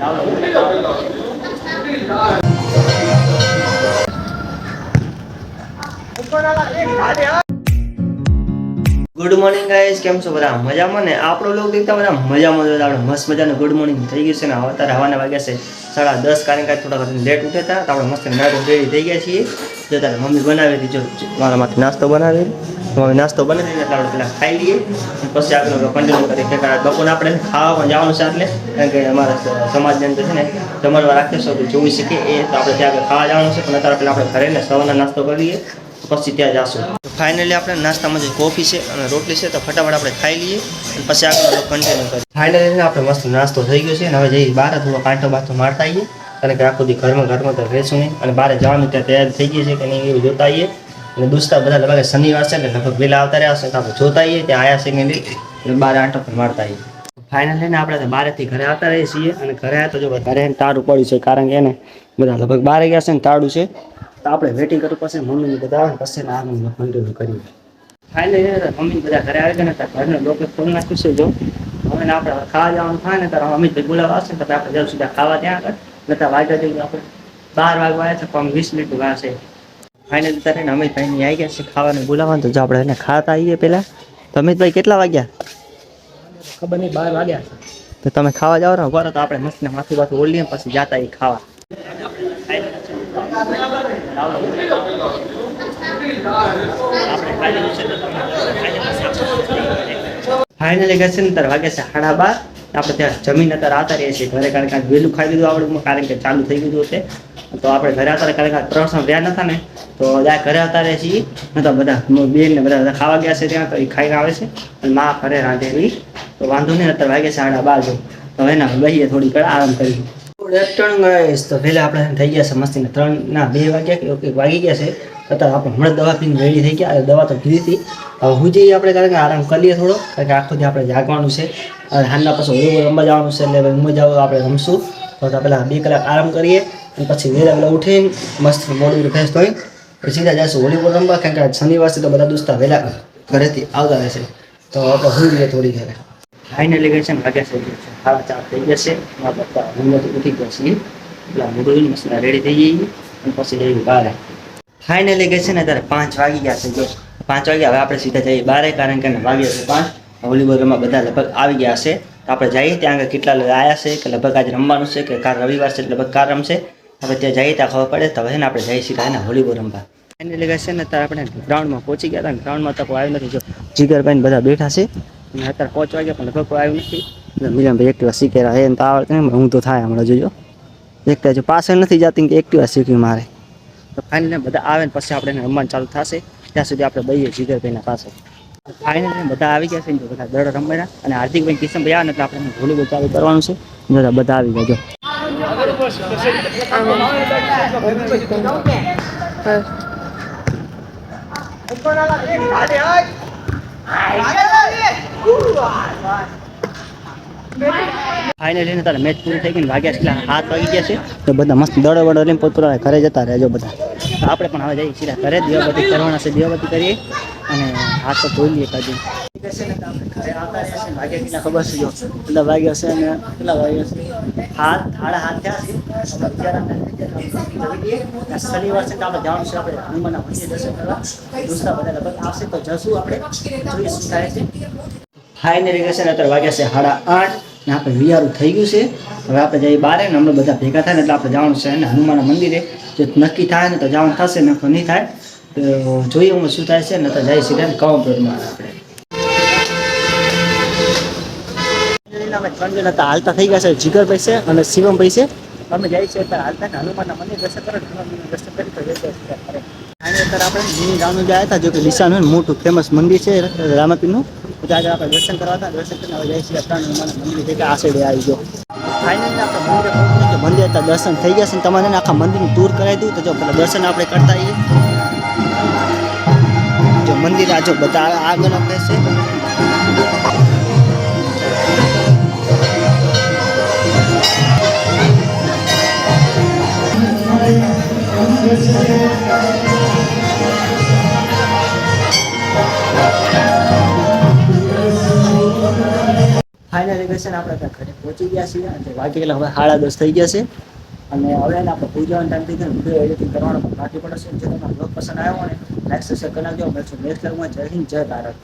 Good morning guys કેમ છો બધા? મજામાં ને? આપણો લોક દેખતા બધા મજામાં જ આપણે મસ્ત મજાનું ગુડ મોર્નિંગ થઈ ગયું છે ને? અત્યારે હવાના વાગ્યા છે સાડા દસ, કારણ કે થોડા લેટ ઉઠે હતા. તો આપણે મસ્ત નાસ્તો રેડી થઈ ગયા છીએ. જો તારે મમ્મી બનાવી દીધો મારા માટે નાસ્તો બનાવી મમ્મી નાસ્તો બને દીધો એટલે પેલા ખાઈ લઈએ. પછી આગળ કન્ટિન્યુ કરીએ કે બપોર આપણે ખાવા પણ જવાનું છે એટલે, કારણ કે અમારા સમાજની અંદર છે ને, જમણવાર રાખીશું તો જોઈ શકીએ. એ તો આપણે ત્યાં આગળ ખાવા જવાનું છે, પણ અત્યારે પહેલાં આપણે ઘરે ને સવારના નાસ્તો કરીએ પછી ત્યાં જશું. ફાઇનલી આપણે નાસ્તામાં જે કોફી છે અને રોટલી છે, તો ફટાફટ આપણે ખાઈ લઈએ, અને પછી આગળ કન્ટિન્યુ કરીએ. ફાઇનલી આપણે મસ્ત નાસ્તો થઈ ગયો છે, અને હવે જઈ બહાર, થોડો કાંટો બાંટો મારતા આવીએ. કારણ કે આખો દી ઘરમાં ઘરમાં તો રહેશું નહીં, અને બહાર જવાનું ત્યાં તૈયાર થઈ ગઈ છે, કે નહીં એવું જોતા આવીએ. અને દોસ્તા બધા લગભગ શનિવાર છે એટલે લગભગ વહેલા આવતા રહ્યા છે તો આપણે જોતા આવીએ, ત્યાં આયા છે મેલી એટલે બાર આંટો પણ મારતા આવીએ. ફાઇનલી ને આપણે બારેથી ઘરે આવતા રહીએ છીએ અને ઘરે આવ્યા તો જો ઘરે તાળું પડ્યું છે, કારણ કે એને બધા લગભગ બહાર ગયા છે ને તાળું છે. તો આપણે વેટિંગ કરવું પડશે મમ્મીને બધા આવે પછી આગળ કન્ટિન્યુ કરીએ. ફાઇનલી મમ્મી બધા ઘરે આવી ગયા ને ઘરને લોકો ફોન નાખ્યું છે, જો. હવે આપણે ખાવા જવાનું થાય ને ત્યારે અમિતભાઈ બોલાવવા આવશે ને આપણે જવું સીધા ખાવા ત્યાં આગળ. નતા વાગ્યા જેવું આપણે બાર વાગવા આવ્યા છે પણ વીસ મિનિટ છે ફાઇનલી તારે ને ભાઈ આવી ગયા છે ખાવાનું બોલાવવાનું. તો જો આપણે એને ખાતા આવીએ પહેલાં. તો અમિતભાઈ કેટલા વાગ્યા? ખબર નહીં બાર વાગ્યા છે. તો તમે ખાવા જાઓ ને બરો તો આપણે મસ્ત ને માથું બાથું ઓળીએ પછી જાતા એ ખાવા. ફાઇનલી ગશે ને તાર વાગે છે સાડા બાર. આપણે ત્યાં જમીન અત્યારે આવતા રહીએ છીએ. ઘરે કારણ કે વહેલું ખાઈ દીધું આપણે કારણ કે ચાલુ થઈ ગયું હતું તે આપણે ઘરે આવતા આજ પ્રવાસમાં રહ્યા નતા ને, તો જ્યાં ઘરે આવતા રહે છીએ. ને તો બધા બેન ને બધા ખાવા ગયા છે ત્યાં, તો એ ખાઈને આવે છે. અને મા ઘરે રાંધેલી તો વાંધો નહીં, અત્યારે વાગે સાડા બાર જો. તો બહીએ થોડી ઘણા આરામ કરી. ત્રણ તો પહેલાં આપણે થઈ ગયા છે મસ્તીને ત્રણ ના બે વાગ્યા કે વાગી ગયા છે. અત્યારે આપણે હમણાં દવા પીને રેડી થઈ ગયા. દવા તો પીધી હતી. હવે હું જઈએ આપણે કારણ કે આરામ કરીએ થોડો. કારણ કે આખો દી આપણે જાગવાનું છે. હાલના પછી ઓલું રમવા જવાનું છે, એટલે રમવા જાવ આપણે રમશું. તો પહેલાં બે કલાક આરામ કરીએ. અને પછી વહેલા વહેલા ઉઠીને મસ્ત મોડું ફ્રેશ થઈ પછી સીધા જઈશું વોલીબોલ રમવા, કારણ કે શનિવાર તો બધા દોસ્તા વહેલા ઘરેથી આવતા રહેશે તો આપણે હોઈ જઈએ થોડી ઘરે. ફાઇનલી ગઈ છે ને વાગ્યા છે સાડા ચાર થઈ જશે. મારા પપ્પા ઊંઘમાંથી ઉઠી ગયા છીએ. એટલે મોડું મસ્ત રેડી થઈ જઈએ અને પછી જઈએ બહાર ફાઇનલી ગઈ છે ને ત્યારે પાંચ વાગી ગયા છે. જો પાંચ વાગ્યા, હવે આપણે સીધા જઈએ બારે, કારણ કે વાગ્યા છે પાંચ. વોલીબોલ રમવા બધા લગભગ આવી ગયા છે. આપણે જઈએ ત્યાં આગળ કેટલા આવ્યા છે કે લગભગ આજે રમવાનું છે કે કાલ રવિવાર છે લગભગ કાર રમશે. હવે ત્યાં જઈએ ત્યાં ખબર પડે. તો હવે ને આપણે જઈએ સીધા એને વોલીબોલ રમવા. ફાઇનલી ગઈ છે ને અત્યારે આપણે ગ્રાઉન્ડમાં પહોંચી ગયા હતા. ને ગ્રાઉન્ડમાં તો કોઈ આવ્યું નથી. જો જીગરભાઈ બધા બેઠા છે. અને અત્યારે પાંચ વાગ્યા પણ લગભગ કોઈ આવ્યું નથી. એટલે એકટીવા શીખે રહ્યા છે તો આવડતું ને હું તો થાય હમણાં જોજો. એકતા જો પાછળ નથી જતી કે એક્ટિવા શીખવી મારે. તો ફાઇનલી બધા આવે ને પછી આપણે એને રમવાનું ચાલુ થશે. ત્યાં સુધી આપણે બહીએ જીગરભાઈના પાસે ફાઇનલી બધા આવી ગયા છે ને બધા દડો રમેલા અને હાર્દિકભાઈ કિશનભાઈ આવે ને એટલે આપણે હોલીબોલ ચાલુ કરવાનું છે. બધા આવી ગયા ફાઇનલી ને તારે મેચ પૂરી થઈ ગઈ ને વાગ્યા છે હાથ વાગી ગયા છે. તો બધા મસ્ત દડો વડો લઈને પોતપોતા ઘરે જતા રહેજો બધા. આપણે પણ હવે જઈએ સીધા ઘરે દીવાબત્તી કરવાના છે દીવાબત્તી કરીએ. અને હાથ તો ધોઈ લઈએ કાઢી ખબર છે જો કેટલા વાગ્યા છે અને કેટલા વાગ્યા છે હાથ સાડા હાથ થયા છે શનિવાર છે તો આપણે જવાનું છે આપણે હનુમાનના મંદિર દર્શન કરવા દોસ્તા બધા લગભગ આવશે તો જશું આપણે જોઈએ શું થાય છે ફાઇનલી ગશે ને અત્યારે વાગ્યા છે સાડા આઠ ને આપણે વિયારું થઈ ગયું છે. હવે આપણે જઈએ બારે ને હમણાં બધા ભેગા થાય ને એટલે આપણે જવાનું છે અને હનુમાનના મંદિરે. જો નક્કી થાય ને તો જવાનું થશે ને નહીં થાય. તો જોઈએ હું શું થાય છે ને તો જઈ સીધા કાઉન્ટરમાં આપણે. અમે ત્રણ જણ હતા હાલતા થઈ ગયા છે. જીગરભાઈ છે અને શિવમભાઈ છે. અમે જાય છે અત્યારે હાલતા હનુમાનના મંદિર દર્શન કરે હનુમાન દર્શન કરી તો આપણે મિની ગામનું ગયા હતા જો કે લીસાનું મોટું ફેમસ મંદિર છે રામાપીરનું. આપણે દર્શન કરવા હતા, દર્શન કરીને હવે જઈએ છીએ ત્રણ હનુમાનના મંદિર છે કે આ આવી ગયો. ફાઇનલી આપણે મંદિરે મંદિર અત્યારે દર્શન થઈ ગયા છે તમારે આખા મંદિરનું ટૂર કરાવી દઉં તો જો પેલા દર્શન આપણે કરતા આવીએ. જો મંદિર આ જો બધા આગળ આપણે છે ફાઇનલી ગઈ છે છે ને આપણે ત્યાં ઘરે પહોંચી ગયા છીએ અને વાગે એટલે હવે સાડા દસ થઈ ગયા છે. અને હવે એને આપણે પૂજાવાનો ટાઈમ થઈ બાકી પડશે જો તમને પસંદ આવ્યો ને લાઈક સબસ્ક્રાઈબ કરી નાખજો. મળશું નેક્સ્ટ વ્લોગમાં જય હિન્દ, જય ભારત.